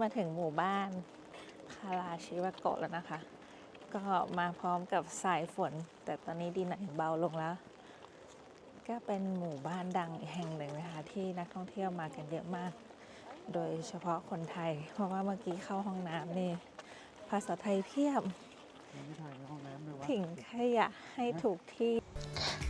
อนนี้มาถึงหมู่บ้านคาราชิวะโกะแล้วนะคะ ก็มาพร้อมกับสายฝน แต่ตอนนี้ดีหน่อยเบาลงแล้ว ก็เป็นหมู่บ้านดังอีกแห่งหนึ่งนะคะ ที่นักท่องเที่ยวมากันเยอะมาก โดยเฉพาะคนไทย เพราะว่าเมื่อกี้เข้าห้องน้ำนี่ภาษาไทยเพียบยังไม่ถ่ายในห้องน้ำเลยวะทิ้งขยะให้ถูกที่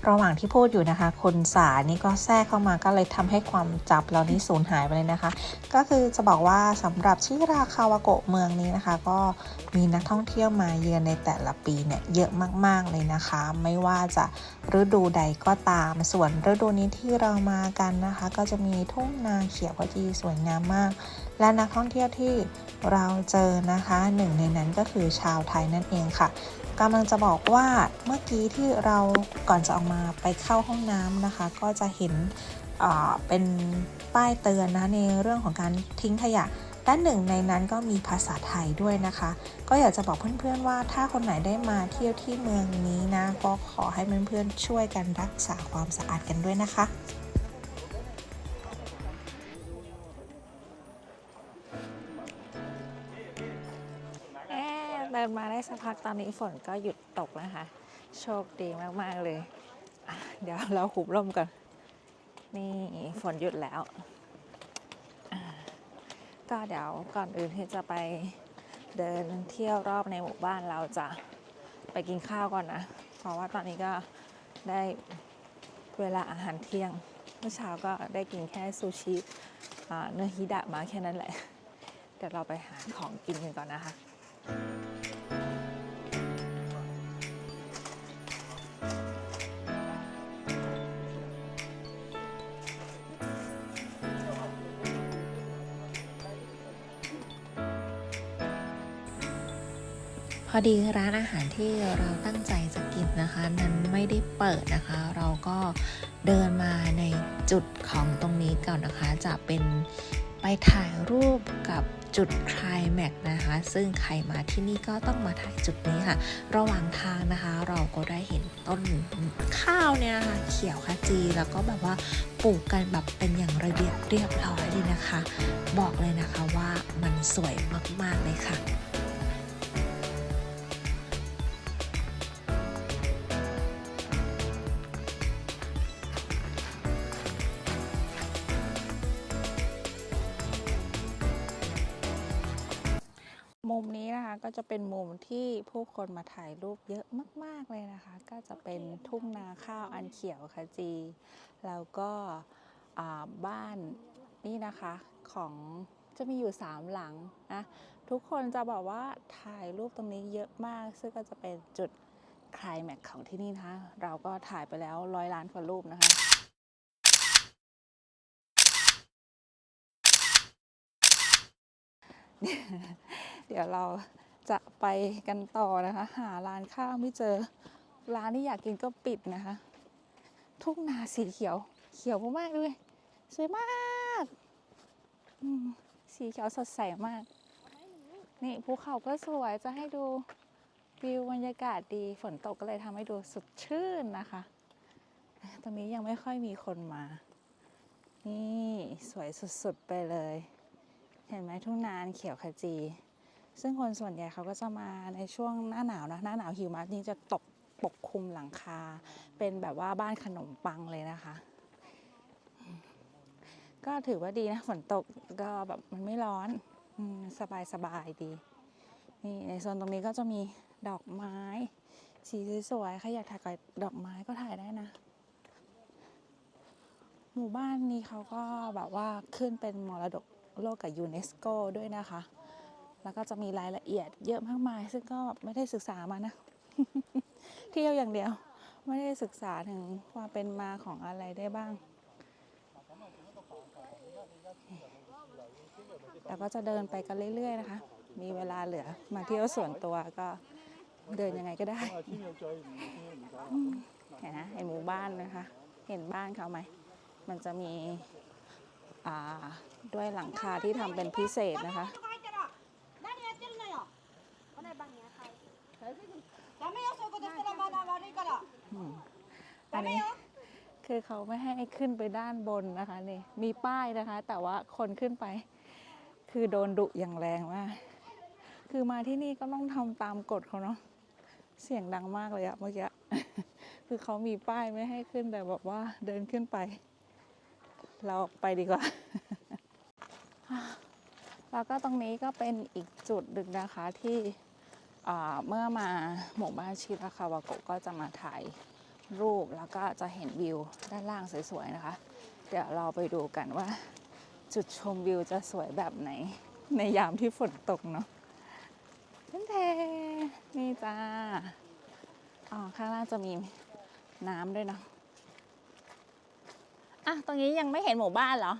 ระหว่างที่พูดอยู่นะคะ คนสานี่ก็แทรกเข้ามาก็เลยทำให้ความจับเรานี่สูญหายไปเลยนะคะ ก็คือจะบอกว่าสำหรับชิราคาวาโกะเมืองนี้นะคะ ก็มีนักท่องเที่ยวมาเยือนในแต่ละปีเนี่ยเยอะมากๆเลยนะคะ ไม่ว่าจะฤดูใดก็ตามส่วนฤดูนี้ที่เรามากันนะคะ ก็จะมีทุ่งนาเขียวขจีสวยงามมาก และนักท่องเที่ยวที่เราเจอนะคะหนึ่งในนั้นก็คือชาวไทยนั่นเองค่ะ กำลังจะบอกว่าเมื่อกี้ที่เราก่อนจะออกมาไปเข้าห้องน้ำนะคะ ก็จะเห็นเป็นป้ายเตือนนะในเรื่องของการทิ้งขยะและหนึ่งในนั้นก็มีภาษาไทยด้วยนะคะ ก็อยากจะบอกเพื่อนๆว่าถ้าคนไหนได้มาเที่ยวที่เมืองนี้นะ ก็ขอให้เพื่อนๆช่วยกันรักษาความสะอาดกันด้วยนะคะ นมาได้สักพักตอนนี้ฝนก็หยุดตกแล้วค่ะโชคดีมาก ๆ เลย เดี๋ยวเราหุบร่มก่อน นี่ฝนหยุดแล้ว ก็เดี๋ยวก่อนอื่นที่จะไปเดินเที่ยวรอบในหมู่บ้านเราจะไปกินข้าวก่อนนะ เพราะว่าตอนนี้ก็ได้เวลาอาหารเที่ยง เมื่อเช้าก็ได้กินแค่ซูชิเนื้อฮิดะมาแค่นั้นแหละ เดี๋ยวเราไปหาของกินกันก่อนนะคะ พอดีร้านอาหารที่เราตั้งใจจะกินนะคะ นั้นไม่ได้เปิดนะคะ เราก็เดินมาในจุดของตรงนี้ก่อนนะคะ จะเป็นไปถ่ายรูปกับจุดคลายแม็กซ์นะคะ ซึ่งใครมาที่นี่ก็ต้องมาถ่ายจุดนี้ค่ะ ระหว่างทางนะคะ เราก็ได้เห็นต้นข้าวเนี่ยนะคะเขียวขจี แล้วก็แบบว่าปลูกกันแบบเป็นอย่างระเบียบเรียบร้อยเลยนะคะ บอกเลยนะคะว่ามันสวยมากๆเลยค่ะ เป็นมุมที่ผู้คนมาถ่ายรูปเยอะมาก ๆ เลยนะคะ ก็จะเป็นทุ่งนาข้าวอันเขียวขจี แล้วก็อ่าบ้านนี่นะคะของจะมีอยู่สามหลังนะทุกคนจะบอกว่าถ่ายรูปตรงนี้เยอะมาก ซึ่งก็จะเป็นจุดไคลายแม็กซ์ของที่นี่นะคะเราก็ถ่ายไปแล้วร้อยล้านกว่ารูปนะคะเดี๋ยวเรา จะไปกันต่อนะคะ หาร้านข้าวไม่เจอ ร้านที่อยากกินก็ปิดนะคะ ทุ่งนาสีเขียว เขียวมากๆเลยสวยมากสีเขียวสดใสมาก นี่ภูเขาก็สวยจะให้ดูวิวบรรยากาศดีฝนตกก็เลยทำให้ดูสดชื่นนะคะ ตรงนี้ยังไม่ค่อยมีคนมา นี่สวยสุดๆไปเลย เห็นไหมทุ่งนานเขียวขจี ซึ่งคนส่วนใหญ่เขาก็จะมาในช่วงหน้าหนาวนะหน้าหนาวหิมะนี่จะตกปกคลุมหลังคา เป็นแบบว่าบ้านขนมปังเลยนะคะ ก็ถือว่าดีนะฝนตกก็แบบมันไม่ร้อนสบายสบายๆดีนี่ในโซนตรงนี้ก็จะมีดอกไม้ สีสวยๆใครอยากถ่ายกับดอกไม้ก็ถ่ายได้นะ หมู่บ้านนี้เขาก็แบบว่าขึ้นเป็นมรดกโลกกับยูเนสโกด้วยนะคะ แล้วก็จะมีรายละเอียดเยอะมากมาย ซึ่งก็ไม่ได้ศึกษามานะ เที่ยวอย่างเดียว ไม่ได้ศึกษาถึงความเป็นมาของอะไรได้บ้าง แล้วก็จะเดินไปกันเรื่อย ๆ นะคะ มีเวลาเหลือมาเที่ยวส่วนตัวก็เดินยังไงก็ได้เห็นนะเห็นหมู่บ้านนะคะ เห็นบ้านเขาไหม มันจะมีด้วยหลังคาที่ทำเป็นพิเศษนะคะ この番にはいダメよそういうことしたらマナー悪いから อืมอันนี้คือเขาไม่ให้ขึ้นไปด้านบนนะคะนี่มีป้ายนะคะ แต่ว่าคนขึ้นไป คือโดนดุอย่างแรงมาก คือมาที่นี่ก็ต้องทำตามกฎเขาเนาะ เสียงดังมากเลยอะเมื่อกี้ คือเขามีป้ายไม่ให้ขึ้นแต่บอกว่าเดินขึ้นไป เราไปดีกว่า แล้วก็ตรงนี้ก็เป็นอีกจุดหนึ่งนะคะที่อ่า เมื่อมาหมู่บ้านชิราคาวาโกะก็จะมาถ่ายรูปแล้วก็จะเห็นวิวด้านล่างสวยๆนะคะ เดี๋ยวเราไปดูกันว่า จุดชมวิวจะสวยแบบไหน ในยามที่ฝนตกเนาะเทนเทนี่จ้าอ๋อข้างล่างจะมีน้ำด้วยเนาะอะตรงนี้ยังไม่เห็นหมู่บ้านเหรอ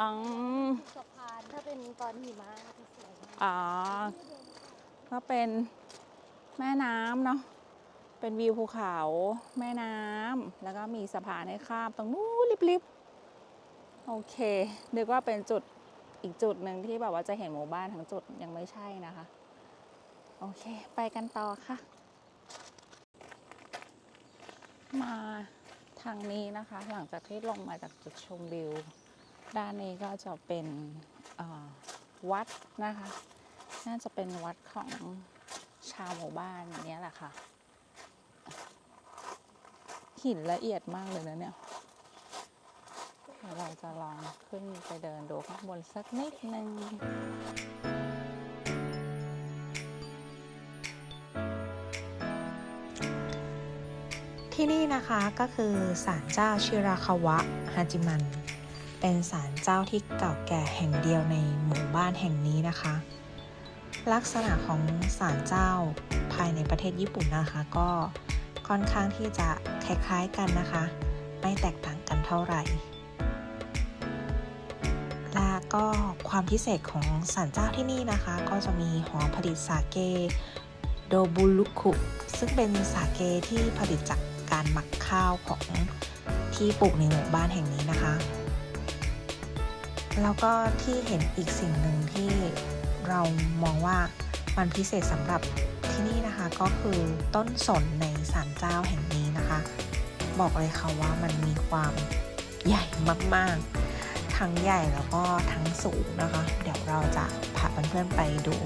อ๋อสะพานถ้าเป็นตอนหิมะจะสวยมากอ๋อ ก็เป็นแม่น้ำเนาะเป็นวิวภูเขาแม่น้ำแล้วก็มีสะพานให้ข้ามตรงนู้นริบๆโอเคนึกว่าเป็นจุดอีกจุดหนึ่งที่แบบว่าจะเห็นหมู่บ้านทั้งจุดยังไม่ใช่นะคะ โอเค ไปกันต่อค่ะ มาทางนี้นะคะ หลังจากที่ลงมาจากจุดชมวิว ด้านนี้ก็จะเป็นวัดนะคะ น่าจะเป็นวัดของชาวหมู่บ้านเนี้แหละค่ะ หินละเอียดมากเลยนะเนี่ยเดี๋ยวเราจะลองขึ้นไปเดินดูข้างบนสักนิดนึงที่นี่นะคะก็คือศาลเจ้าชิราคาวะฮาจิมัน เป็นศาลเจ้าที่เก่าแก่แห่งเดียวในหมู่บ้านแห่งนี้นะคะ ลักษณะของศาลเจ้าภายในประเทศญี่ปุ่นนะคะ ก็ค่อนข้างที่จะคล้ายๆกันนะคะ ไม่แตกต่างกันเท่าไหร่ และก็ความพิเศษของศาลเจ้าที่นี่นะคะ ก็จะมีหอผลิตสาเกโดบุลุคุซึ่งเป็นสาเกที่ผลิตจากการหมักข้าวของที่ปลูกในหมู่บ้านแห่งนี้นะคะ แล้วก็ที่เห็นอีกสิ่งหนึ่งที่ เรามองว่ามันพิเศษสำหรับที่นี่นะคะก็คือต้นสนในศาลเจ้าแห่งนี้นะคะ บอกเลยค่ะว่ามันมีความใหญ่มากๆ ทั้งใหญ่แล้วก็ทั้งสูงนะคะ เดี๋ยวเราจะพาเพื่อนๆไปดู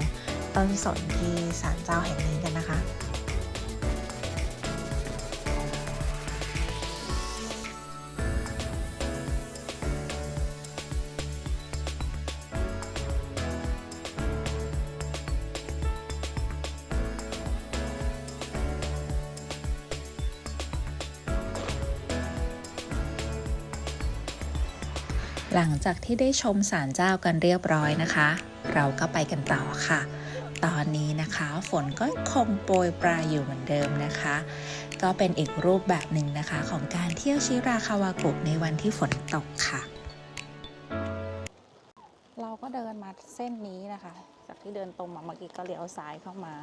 ต้นสนที่ศาลเจ้าแห่งนี้กันนะคะ หลังจากที่ได้ชมศาลเจ้ากันเรียบร้อยนะคะ เราก็ไปกันต่อค่ะ ตอนนี้นะคะฝนก็คงโปรยปลายอยู่เหมือนเดิมนะคะ ก็เป็นอีกรูปแบบหนึ่งนะคะของการเที่ยวชิราคาวากุในวันที่ฝนตกค่ะ เราก็เดินมาเส้นนี้นะคะ จากที่เดินตรงมาเมื่อกี้ก็เลี้ยวซ้ายเข้ามา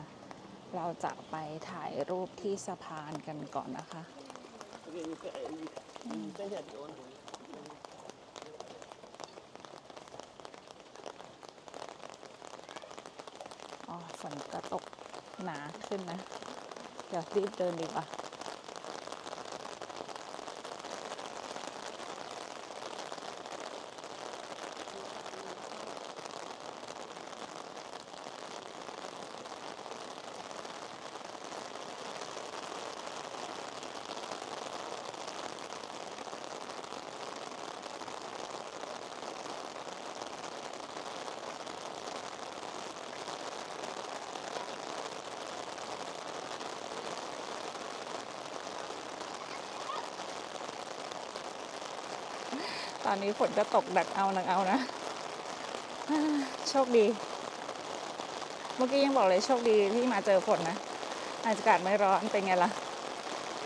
เราจะไปถ่ายรูปที่สะพานกันก่อนนะคะ ฝนก็ตกหนาขึ้นนะ เดี๋ยวรีบเดินดีกว่า อนนี้ฝนก็ตกดักเอาหนักเอานะ โชคดี เมื่อกี้ยังบอกเลยโชคดีที่มาเจอฝนนะ อากาศไม่ร้อนเป็นไงล่ะ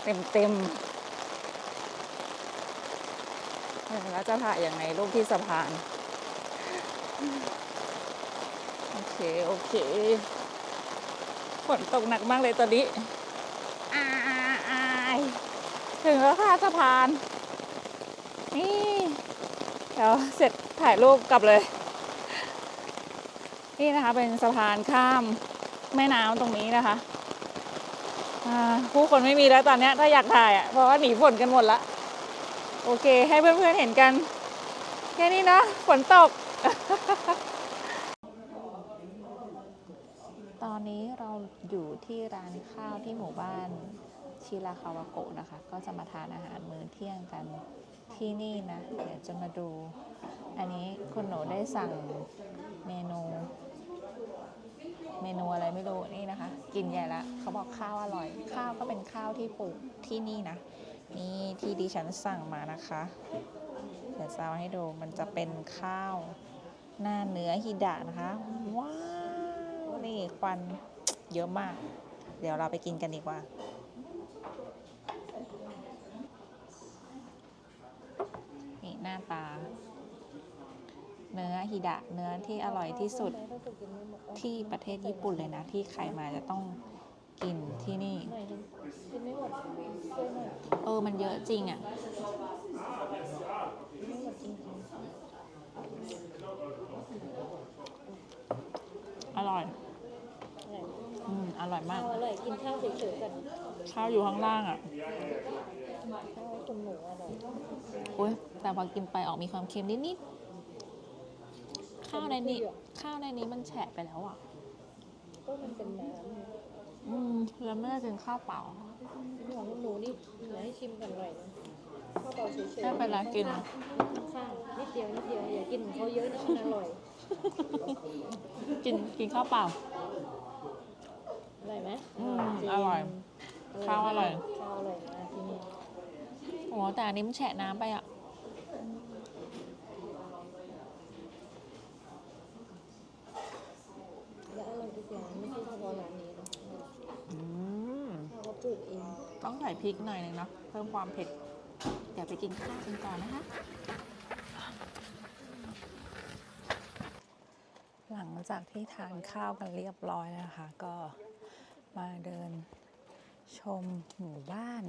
เต็มเต็มแล้วจะถ่ายยังไงรูปที่สะพาน โอเค โอเคฝนตกหนักมากเลยตอนนี้อายอายถึงแล้วค่ะสะพาน นี่ เดี๋ยวเสร็จถ่ายรูปกลับเลย นี่นะคะเป็นสะพานข้ามแม่น้ำตรงนี้นะคะผู้คนไม่มีแล้วตอนนี้ถ้าอยากถ่ายอะเพราะว่าหนีฝนกันหมดละโอเค ให้เพื่อนๆเห็นกัน แค่นี้นะฝนตก ตอนนี้เราอยู่ที่ร้านข้าวที่หมู่บ้านชิราคาวาโกะนะคะ ก็จะมาทานอาหารมื้อเที่ยงกัน ที่นี่นะ เดี๋ยวจะมาดู อันนี้คุณหนูได้สั่งเมนูเมนูอะไรไม่รู้นี่นะคะ กินใหญ่ละเขาบอกข้าวอร่อย ข้าวก็เป็นข้าวที่ปลูกที่นี่นะ นี่ที่ดิฉันสั่งมานะคะ เดี๋ยวจะเอาให้ดูมันจะเป็นข้าวหน้าเนื้อฮิดะนะคะ ว้าว นี่ควันเยอะมาก เดี๋ยวเราไปกินกันดีกว่า นี่หน้าตา เนื้อฮิดะ เนื้อที่อร่อยที่สุดที่ประเทศญี่ปุ่นเลยนะ ที่ใครมาจะต้องกินที่นี่ เออ มันเยอะจริงอะ่ะ อร่อย อืม อร่อยมาก อร่อย กินข้าวเฉยๆก่อนข้าวอยู่ข้างล่างอะ่ะข้าวคุณหนูอร่อยอุ้ย แต่พอกินไปออกมีความเค็มนิดๆข้าวในนี้ ข้าวในนี้มันแฉะไปแล้วอะก็มันเป็นน้ำไงอืมแล้วไม่ได้กินข้าวเปล่าของคุณหนูนี่เหลือให้ชิมกันหน่อยนะข้าวเปล่าเฉยๆไม่เป็นไรกินข้างๆนิดเดียวนิดเดียวอย่ากินของเขาเยอะนะมันอร่อย กินกินข้าวเปล่าอร่อยไหมอืมจงอร่อย ข้าวอร่อย ข้าวอร่อยมากที่นี่โอ้แต่อันนี้มันแฉะน้ำไปอะ และอร่อยทุกอย่างไม่ใช่เฉพาะร้านนี้นะอืมข้าวเขาปลูกเอง ต้องใส่พริกหน่อยนึงเนาะเพิ่มความเผ็ด เดี๋ยวไปกินข้าวกันก่อนนะคะ หลังจากที่ทานข้าวกันเรียบร้อยนะคะ ก็มาเดินชมหมู่บ้าน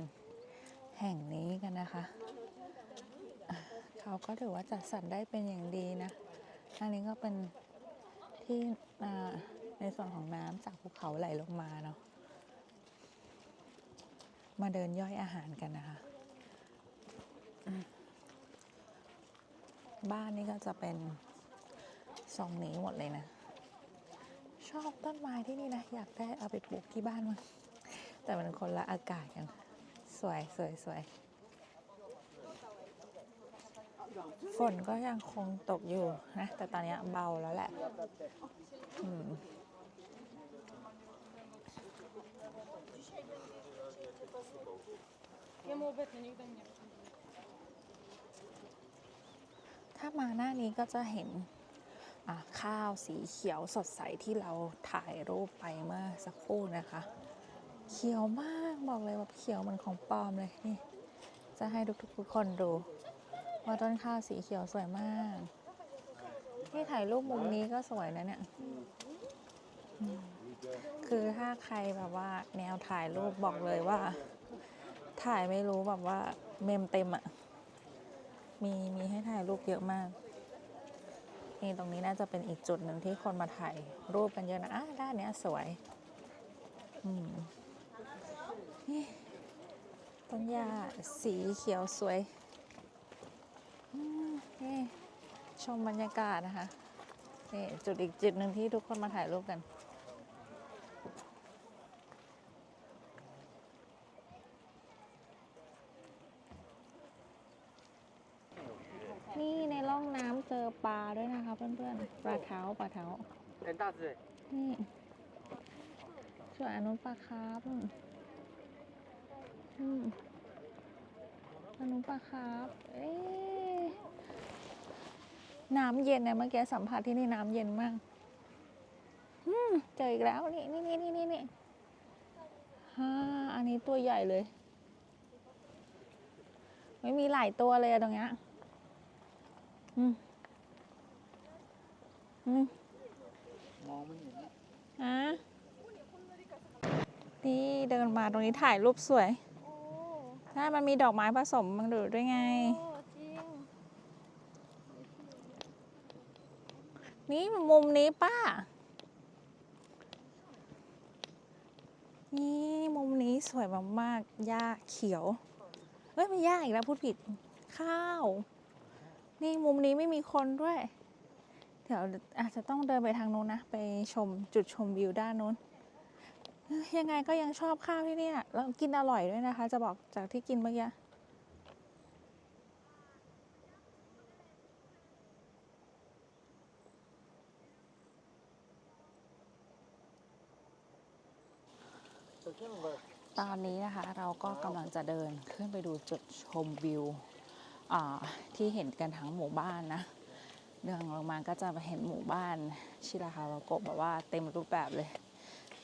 แห่งนี้กันนะคะ เขาก็ถือว่าจัดสรรได้เป็นอย่างดีนะ อันนี้ก็เป็น ที่ในส่วนของน้ำจากภูเขาไหลลงมาเนาะมาเดินย่อยอาหารกันนะคะ บ้านนี่ก็จะเป็นทรงนี้หมดเลยนะ ชอบต้นไม้ที่นี่นะ อยากได้เอาไปปลูกที่บ้านมั้งแต่มันคนละอากาศกัน สวยสวยสวย ฝนก็ยังคงตกอยู่นะ แต่ตอนนี้เบาแล้วแหละอืมถ้ามาหน้านี้ก็จะเห็นข้าวสีเขียวสดใสที่เราถ่ายรูปไปเมื่อสักครู่นะคะ เขียวมากบอกเลยว่าเขียวเหมันของปลอมเลยนี่ จะให้ทุกๆคนดู ว่าต้นข้าวสีเขียวสวยมาก ที่ถ่ายรูปมุมนี้ก็สวยนะเนี่ย คือถ้าใครแบบว่า แนวถ่ายรูปบอกเลยว่า ถ่ายไม่รู้แบบว่า เมมเต็มอะมีมีให้ถ่ายรูปเยอะมาก นี่ตรงนี้น่าจะเป็นอีกจุดหนึ่งที่คนมาถ่ายรูปกันเยอะนะอะด้านเนี้ยสวย อืมนี่ต้นหญ้าสีเขียวสวยอืมนี่ ชมบรรยากาศนะคะ นี่จุดอีกจุดหนึ่งที่ทุกคนมาถ่ายรูปกัน นี่ในร่องน้ำเจอปลาด้วยนะคะเพื่อนๆ ปลาเท้าปลาเท้า 很大只哎， นี่ส่วนอันนู้นปลาคาร์ฟนู่นอืมอันนู้นปลาคาร์ฟเอ๊ะ น้ำเย็นนะเมื่อกี้สัมผัสที่นี่น้ำเย็นมากอืมเจออีกแล้วนี่นี่นี่นี่นี่นฮ่าอันนี้ตัวใหญ่เลย ไม่มีหลายตัวเลยอะตรงเนี้ยอืมอืมมองไม่เห็นอะนี่เดินมาตรงนี้ถ่ายรูปสวยใช่มันมีดอกไม้ผสมมันดูด้วยไง นี่มุมนี้ป้า นี่มุมนี้สวยมากๆหญ้าเขียว เฮ้ยไม่หญ้าอีกแล้วพูดผิด ข้าว นี่มุมนี้ไม่มีคนด้วย เดี๋ยวอาจจะต้องเดินไปทางนู้นนะ ไปชมจุดชมวิวด้านนู้น ยังไงก็ยังชอบข้าวที่นี่แล้วกินอร่อยด้วยนะคะ จะบอกจากที่กินเมื่อกี้ ตอนนี้นะคะเราก็กำลังจะเดินขึ้นไปดูจุดชมวิวที่เห็นกันทั้งหมู่บ้านนะ เดินลงมาก็จะเห็นหมู่บ้านชิราฮาวาโกะแบบว่าเต็มรูปแบบเลย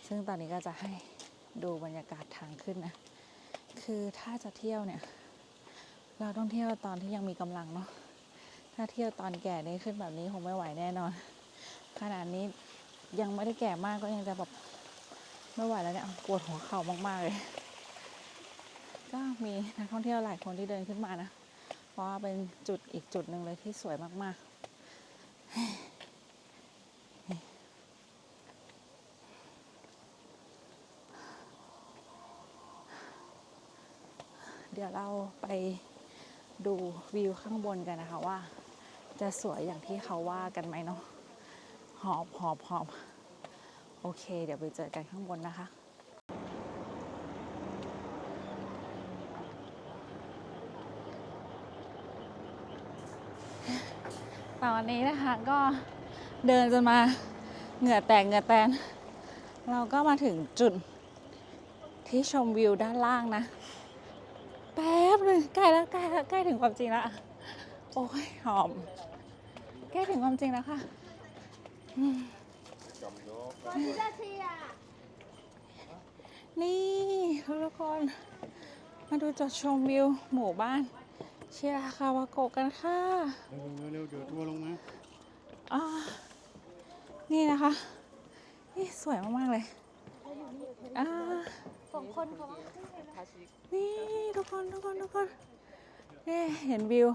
ซึ่งตอนนี้ก็จะให้ดูบรรยากาศทางขึ้นนะ คือถ้าจะเที่ยวเนี่ย เราต้องเที่ยวตอนที่ยังมีกำลังเนาะ ถ้าเที่ยวตอนแก่นี่ขึ้นแบบนี้คงไม่ไหวแน่นอน ขนาดนี้ยังไม่ได้แก่มากก็ยังจะแบบ ไม่ไหวแล้วเนี่ยปวดหัวเข่ามากๆเลย ก็มีนักท่องเที่ยวหลายคนที่เดินขึ้นมานะ เพราะว่าเป็นจุดอีกจุดหนึ่งเลยที่สวยมากๆ เดี๋ยวเราไปดูวิวข้างบนกันนะคะว่า จะสวยอย่างที่เขาว่ากันไหมเนาะหอบหอบหอบ โอเค เดี๋ยวไปเจอกันข้างบนนะคะตอนนี้นะคะก็เดินจนมาเหงื่อแตกเหงื่อแตน เราก็มาถึงจุดที่ชมวิวด้านล่างนะ แป๊บหนึงใกล้แล้วใกล้แล้วใกล้ถึงความจริงแล้วโอ้ยหอม ใกล้ถึงความจริงแล้วค่ะ อืมนี่ทุกคน มาดูจุดชมวิวหมู่บ้านชิราคาวาโกะกันค่ะเร็วๆเดี๋ยวทัวร์ลงนะอ่านี่นะคะ นี่สวยมาก ๆ เลยอ่านี่ ทุกคนทุกคนทุกคนนี่เห็นวิว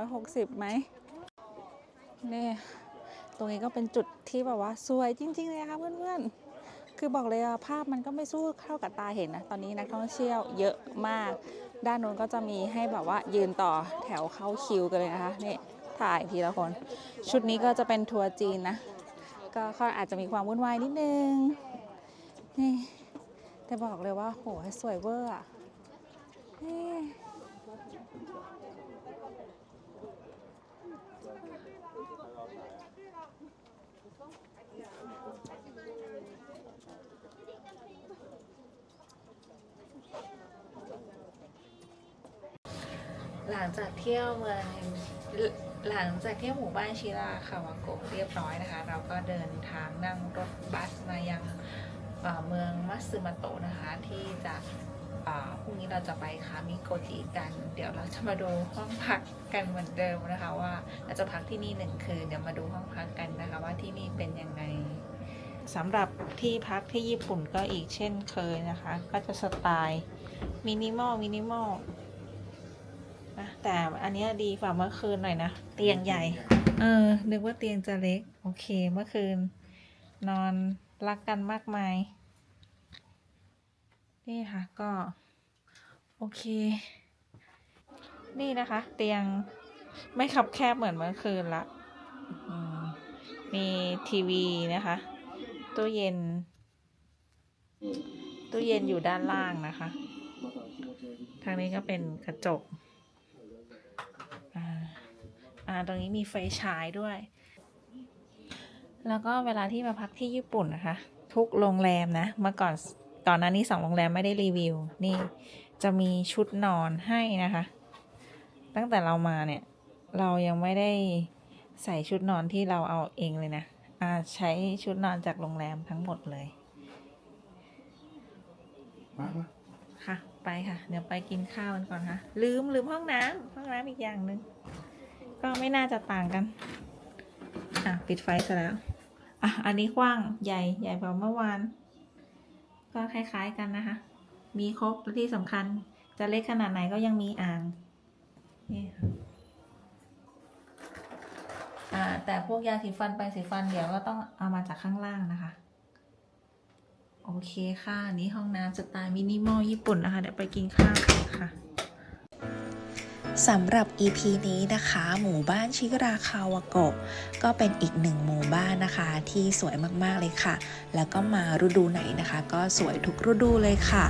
360ไหมนี่ ตรงนี้ก็เป็นจุดที่แบบว่าสวยจริง ๆ เลยค่ะเพื่อนๆ คือบอกเลยว่าภาพมันก็ไม่สู้เข้ากับตาเห็นนะ ตอนนี้นักท่องเที่ยวเยอะมาก ด้านนู้นก็จะมีให้แบบว่ายืนต่อแถวเข้าคิวกันเลยนะคะนี่ถ่ายทีละคน ชุดนี้ก็จะเป็นทัวร์จีนนะ ก็เขาอาจจะมีความวุ่นวายนิดนึง นี่แต่บอกเลยว่าโหสวยเวอร์อะ หลังจากเที่ยวเมืองหลังจากเที่ยวหมู่บ้านชิราคาวาโกะเรียบร้อยนะคะ เราก็เดินทางนั่งรถบัสมายังเมืองมัตสึมาโตะนะคะ ที่จะพรุ่งนี้เราจะไปคามิโกจิกัน เดี๋ยวเราจะมาดูห้องพักกันเหมือนเดิมนะคะว่าเราจะพักที่นี่หนึ่งคืนเดี๋ยวมาดูห้องพักกันนะคะว่าที่นี่เป็นยังไงสำหรับที่พักที่ญี่ปุ่นก็อีกเช่นเคยนะคะ ก็จะสไตล์มินิมอลมินิมอล นะแต่อันเนี้ยดีกว่าเมื่อคืนหน่อยนะ เตียงใหญ่ เออ นึกว่าเตียงจะเล็ก โอเค เมื่อคืน นอนรักกันมากมาย นี่ค่ะก็ โอเค นี่นะคะ เตียงไม่ขับแคบเหมือนเมื่อคืนละอืมมีทีวีนะคะ ตู้เย็น ตู้เย็นอยู่ด้านล่างนะคะ ทางนี้ก็เป็นกระจกอ่า อ่าตรงนี้มีไฟฉายด้วย แล้วก็เวลาที่มาพักที่ญี่ปุ่นนะคะ ทุกโรงแรมนะ เมื่อก่อนก่อนหน้านี้สองโรงแรมไม่ได้รีวิว นี่จะมีชุดนอนให้นะคะ ตั้งแต่เรามาเนี่ย เรายังไม่ได้ใส่ชุดนอนที่เราเอาเองเลยนะอ่าใช้ชุดนอนจากโรงแรมทั้งหมดเลยมามาค่ะ ไปค่ะ เดี๋ยวไปกินข้าวกันก่อนค่ะ ลืมลืมห้องน้ำห้องน้ำอีกอย่างหนึ่ง ก็ไม่น่าจะต่างกัน อะ ปิดไฟซะแล้ว อะ อันนี้กว้างใหญ่ใหญ่กว่าเมื่อวาน ก็คล้ายๆกันนะคะ มีครบและที่สำคัญ จะเล็กขนาดไหนก็ยังมีอ่าง นี่ค่ะอ่า แต่พวกยาสีฟันไปสีฟันเดี๋ยวก็ต้องเอามาจากข้างล่างนะคะ โอเคค่ะ นี่ห้องน้ำสไตล์มินิมอลญี่ปุ่นนะคะ เดี๋ยวไปกินข้าวกันค่ะ สำหรับ EP นี้นะคะ หมู่บ้านชิราคาวโกะก็เป็นอีกหนึ่งหมู่บ้านนะคะ ที่สวยมากๆเลยค่ะ แล้วก็มาฤดูไหนนะคะ ก็สวยทุกฤดูเลยค่ะ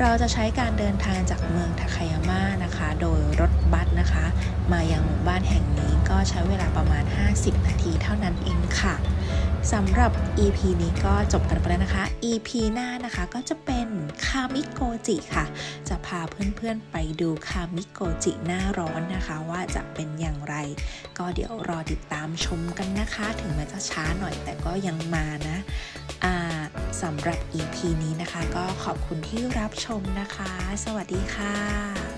เราจะใช้การเดินทางจากเมืองทาคายาม่านะคะ โดยรถบัสนะคะ มายังหมู่บ้านแห่งนี้ก็ใช้เวลาประมาณ 50 นาทีเท่านั้นเองค่ะ สำหรับ EP นี้ก็จบกันไปแล้วนะคะ EP หน้านะคะก็จะเป็นคามิโกจิค่ะ จะพาเพื่อนๆไปดูคามิโกจิหน้าร้อนนะคะ ว่าจะเป็นอย่างไร ก็เดี๋ยวรอติดตามชมกันนะคะ ถึงแม้จะช้าหน่อยแต่ก็ยังมานะาสำหรับ EP นี้นะคะ ก็ขอบคุณที่รับชมนะคะ สวัสดีค่ะ